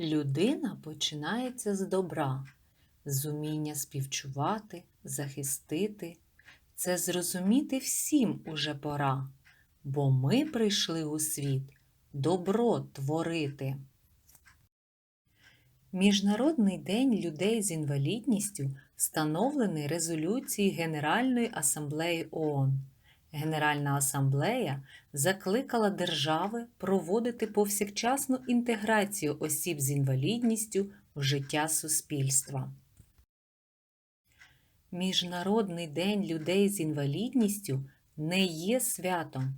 Людина починається з добра, з уміння співчувати, захистити. Це зрозуміти всім уже пора, бо ми прийшли у світ добро творити. Міжнародний день людей з інвалідністю встановлений резолюцією Генеральної асамблеї ООН. Генеральна асамблея закликала держави проводити повсякчасну інтеграцію осіб з інвалідністю в життя суспільства. Міжнародний день людей з інвалідністю не є святом,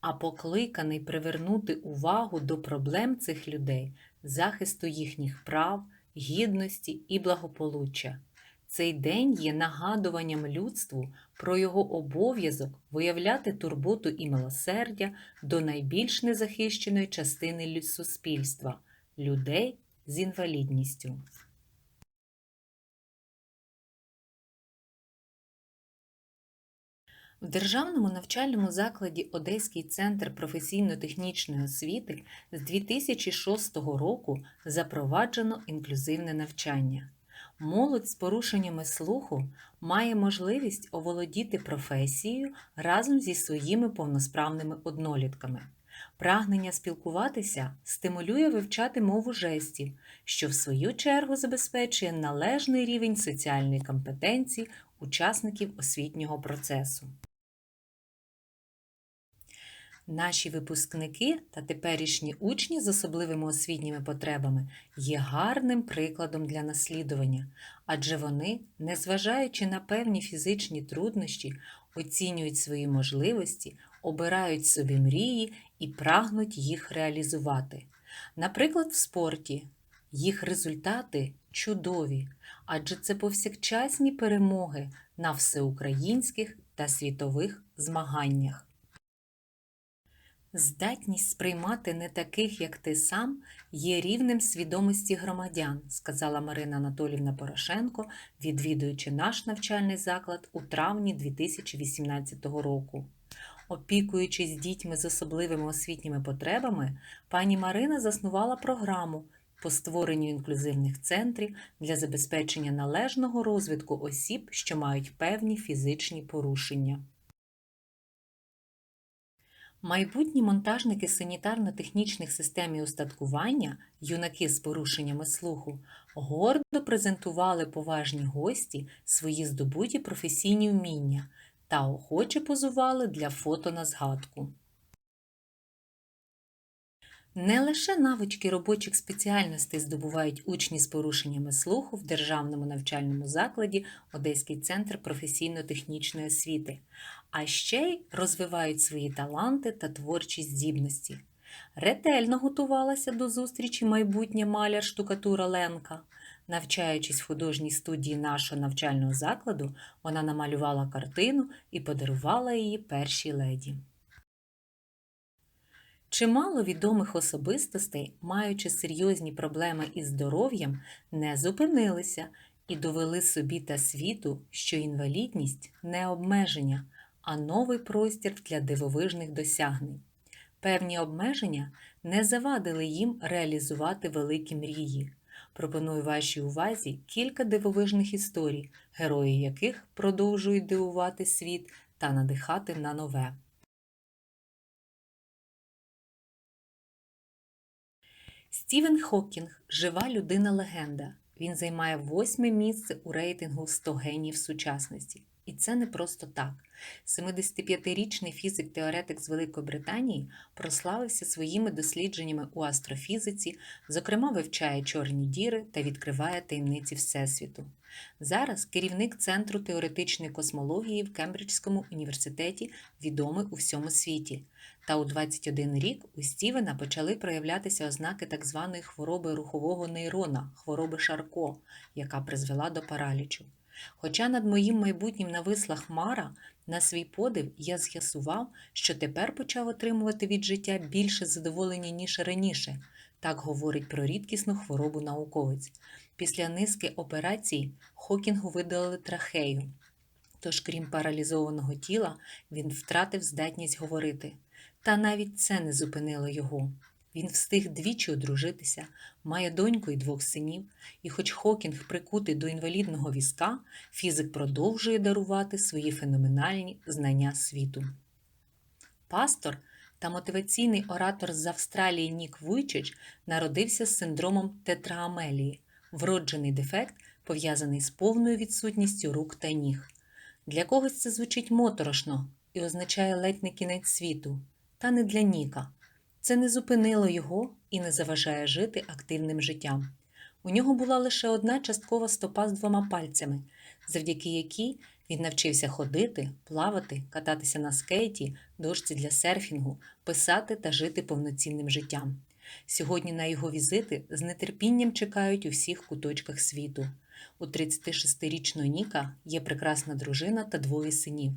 а покликаний привернути увагу до проблем цих людей, захисту їхніх прав, гідності і благополуччя. Цей день є нагадуванням людству про його обов'язок виявляти турботу і милосердя до найбільш незахищеної частини суспільства людей з інвалідністю. В Державному навчальному закладі Одеський центр професійно-технічної освіти з 2006 року запроваджено інклюзивне навчання. Молодь з порушеннями слуху має можливість оволодіти професією разом зі своїми повносправними однолітками. Прагнення спілкуватися стимулює вивчати мову жестів, що в свою чергу забезпечує належний рівень соціальної компетенції учасників освітнього процесу. Наші випускники та теперішні учні з особливими освітніми потребами є гарним прикладом для наслідування, адже вони, незважаючи на певні фізичні труднощі, оцінюють свої можливості, обирають собі мрії і прагнуть їх реалізувати. Наприклад, в спорті їх результати чудові, адже це повсякчасні перемоги на всеукраїнських та світових змаганнях. Здатність сприймати не таких, як ти сам, є рівнем свідомості громадян, сказала Марина Анатолівна Порошенко, відвідуючи наш навчальний заклад у травні 2018 року. Опікуючись дітьми з особливими освітніми потребами, пані Марина заснувала програму по створенню інклюзивних центрів для забезпечення належного розвитку осіб, що мають певні фізичні порушення. Майбутні монтажники санітарно-технічних систем і устаткування, юнаки з порушеннями слуху, гордо презентували поважні гості свої здобуті професійні вміння та охоче позували для фото на згадку. Не лише навички робочих спеціальностей здобувають учні з порушеннями слуху в Державному навчальному закладі Одеський центр професійно-технічної освіти, а ще й розвивають свої таланти та творчі здібності. Ретельно готувалася до зустрічі майбутня маляр штукатура Ленка. Навчаючись в художній студії нашого навчального закладу, вона намалювала картину і подарувала її першій леді. Чимало відомих особистостей, маючи серйозні проблеми із здоров'ям, не зупинилися і довели собі та світу, що інвалідність не обмеження, а новий простір для дивовижних досягнень. Певні обмеження не завадили їм реалізувати великі мрії. Пропоную вашій увазі кілька дивовижних історій, герої яких продовжують дивувати світ та надихати на нове. Стівен Хокінг жива людина-легенда. Він займає восьме місце у рейтингу 100 генів сучасності. І це не просто так. 75-річний фізик-теоретик з Великої Британії прославився своїми дослідженнями у астрофізиці, зокрема вивчає чорні діри та відкриває таємниці Всесвіту. Зараз керівник Центру теоретичної космології в Кембриджському університеті відомий у всьому світі. Та у 21 рік у Стівена почали проявлятися ознаки так званої хвороби рухового нейрона, хвороби Шарко, яка призвела до паралічу. Хоча над моїм майбутнім нависла хмара, на свій подив я з'ясував, що тепер почав отримувати від життя більше задоволення, ніж раніше. Так говорить про рідкісну хворобу науковець. Після низки операцій Хокінгу видалили трахею. Тож, крім паралізованого тіла, він втратив здатність говорити. Та навіть це не зупинило його. Він встиг двічі одружитися, має доньку і двох синів, і хоч Хокінг прикутий до інвалідного візка, фізик продовжує дарувати свої феноменальні знання світу. Пастор та мотиваційний оратор з Австралії Нік Вуйчич народився з синдромом тетраамелії, вроджений дефект, пов'язаний з повною відсутністю рук та ніг. Для когось це звучить моторошно і означає ледь не кінець світу, та не для Ніка. Це не зупинило його і не заважає жити активним життям. У нього була лише одна часткова стопа з двома пальцями, завдяки якій він навчився ходити, плавати, кататися на скейті, дошці для серфінгу, писати та жити повноцінним життям. Сьогодні на його візити з нетерпінням чекають у всіх куточках світу. У 36-річного Ніка є прекрасна дружина та двоє синів,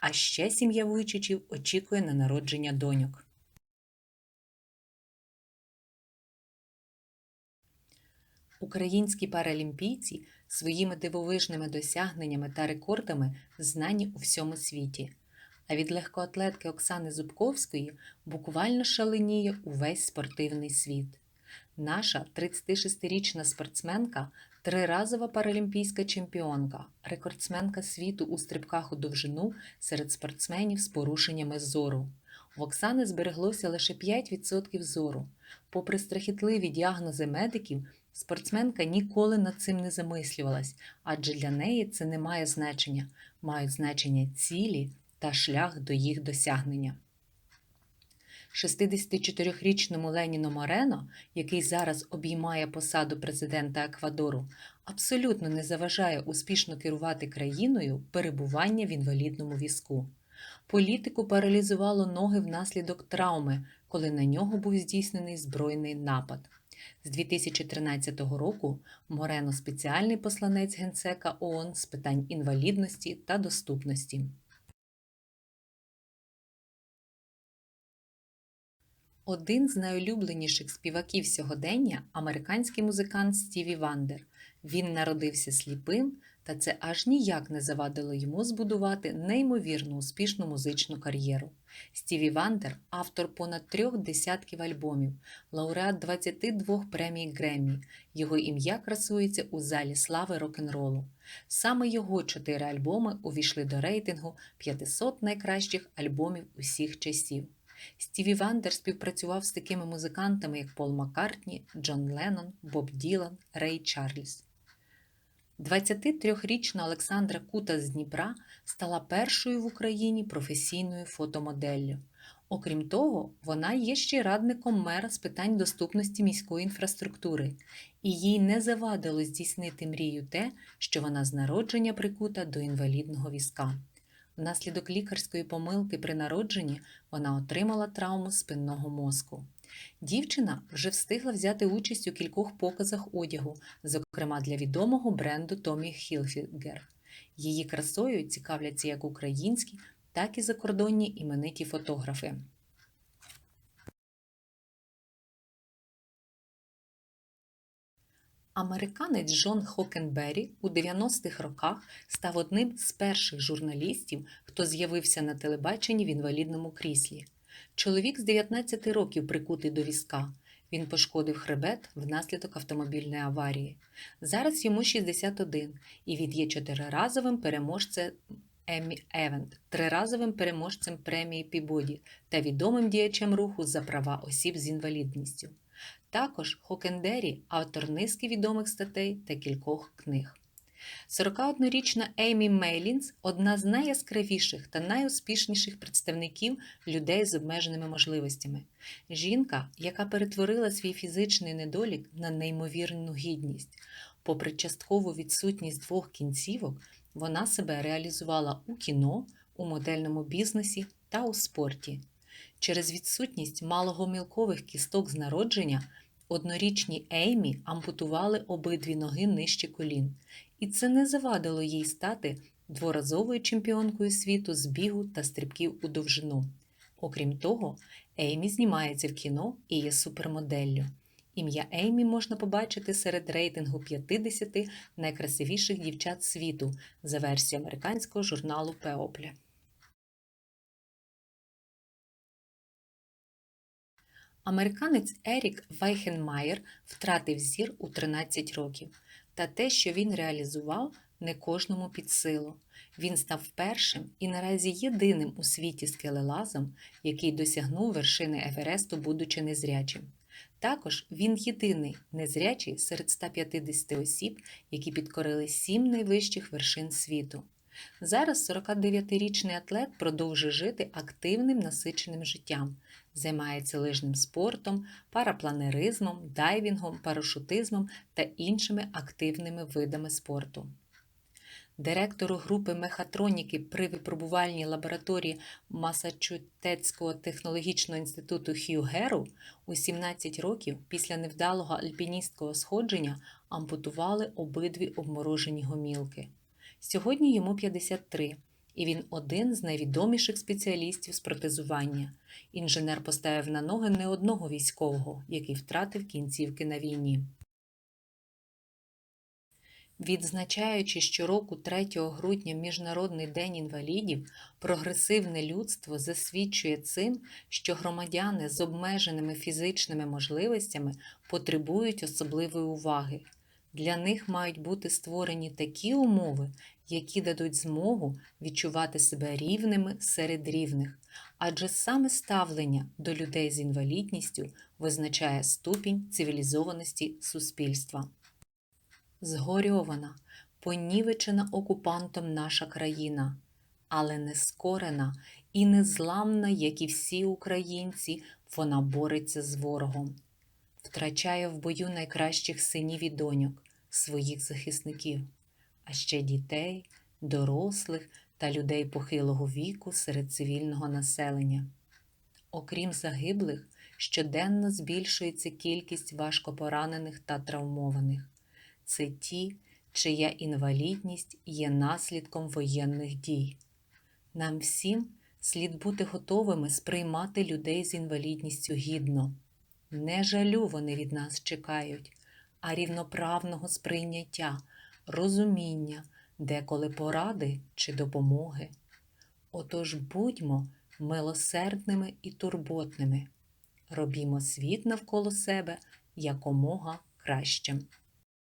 а ще сім'я Вуйчичів очікує на народження доньок. Українські паралімпійці своїми дивовижними досягненнями та рекордами знані у всьому світі. А від легкоатлетки Оксани Зубковської буквально шаленіє увесь спортивний світ. Наша 36-річна спортсменка триразова паралімпійська чемпіонка, рекордсменка світу у стрибках у довжину серед спортсменів з порушеннями зору. В Оксани збереглося лише 5% зору. Попри страхітливі діагнози медиків, спортсменка ніколи над цим не замислювалась, адже для неї це не має значення, мають значення цілі та шлях до їх досягнення. 64-річному Леніну Морено, який зараз обіймає посаду президента Еквадору, абсолютно не заважає успішно керувати країною перебування в інвалідному візку. Політику паралізувало ноги внаслідок травми, коли на нього був здійснений збройний напад. З 2013 року Морено спеціальний посланець генсека ООН з питань інвалідності та доступності. Один з найулюбленіших співаків сьогодення американський музикант Стіві Вандер. Він народився сліпим, та це аж ніяк не завадило йому збудувати неймовірно успішну музичну кар'єру. Стіві Вандер автор понад трьох десятків альбомів, лауреат 22 премій Греммі. Його ім'я красується у залі слави рок-н-ролу. Саме його чотири альбоми увійшли до рейтингу 500 найкращих альбомів усіх часів. Стіві Вандер співпрацював з такими музикантами, як Пол Маккартні, Джон Леннон, Боб Ділан, Рей Чарльз. 23-річна Олександра Кута з Дніпра стала першою в Україні професійною фотомоделлю. Окрім того, вона є ще радником мера з питань доступності міської інфраструктури, і їй не завадило здійснити мрію те, що вона з народження прикута до інвалідного візка. Внаслідок лікарської помилки при народженні вона отримала травму спинного мозку. Дівчина вже встигла взяти участь у кількох показах одягу, зокрема для відомого бренду Томі Хілфігер. Її красою цікавляться як українські, так і закордонні імениті фотографи. Американець Джон Хокенбері у 90-х роках став одним з перших журналістів, хто з'явився на телебаченні в інвалідному кріслі. Чоловік з 19 років прикутий до візка. Він пошкодив хребет внаслідок автомобільної аварії. Зараз йому 61, і він є чотириразовим переможцем Еммі Евент, триразовим переможцем премії Пібоді та відомим діячем руху за права осіб з інвалідністю. Також Хокендері автор низки відомих статей та кількох книг. 41-річна Еймі Мейлінс одна з найяскравіших та найуспішніших представників людей з обмеженими можливостями. Жінка, яка перетворила свій фізичний недолік на неймовірну гідність. Попри часткову відсутність двох кінцівок, вона себе реалізувала у кіно, у модельному бізнесі та у спорті. Через відсутність малогомілкових кісток з народження однорічній Еймі ампутували обидві ноги нижче колін, і це не завадило їй стати дворазовою чемпіонкою світу з бігу та стрибків у довжину. Окрім того, Еймі знімається в кіно і є супермоделлю. Ім'я Еймі можна побачити серед рейтингу 50 найкрасивіших дівчат світу за версією американського журналу Пеопля. Американець Ерік Вайхенмаєр втратив зір у 13 років, та те, що він реалізував, не кожному під силу. Він став першим і наразі єдиним у світі скелелазом, який досягнув вершини Евересту, будучи незрячим. Також він єдиний незрячий серед 150 осіб, які підкорили сім найвищих вершин світу. Зараз 49-річний атлет продовжує жити активним насиченим життям, займається лижним спортом, парапланеризмом, дайвінгом, парашутизмом та іншими активними видами спорту. Директору групи мехатроніки при випробувальній лабораторії Масачусетського технологічного інституту Хью Геру у 17 років після невдалого альпіністського сходження ампутували обидві обморожені гомілки. Сьогодні йому 53, і він один з найвідоміших спеціалістів з протезування. Інженер поставив на ноги не одного військового, який втратив кінцівки на війні. Відзначаючи щороку 3 грудня Міжнародний день інвалідів, прогресивне людство засвідчує цим, що громадяни з обмеженими фізичними можливостями потребують особливої уваги. Для них мають бути створені такі умови, які дадуть змогу відчувати себе рівними серед рівних, адже саме ставлення до людей з інвалідністю визначає ступінь цивілізованості суспільства. Згорьована, понівечена окупантом наша країна, але не скорена і незламна, як і всі українці, вона бореться з ворогом, втрачає в бою найкращих синів і доньок, своїх захисників, а ще дітей, дорослих та людей похилого віку серед цивільного населення. Окрім загиблих, щоденно збільшується кількість важкопоранених та травмованих це ті, чия інвалідність є наслідком воєнних дій. Нам всім слід бути готовими сприймати людей з інвалідністю гідно. Не жалю вони від нас чекають, а рівноправного сприйняття, розуміння, деколи поради чи допомоги. Отож будьмо милосердними і турботними, робімо світ навколо себе якомога кращим.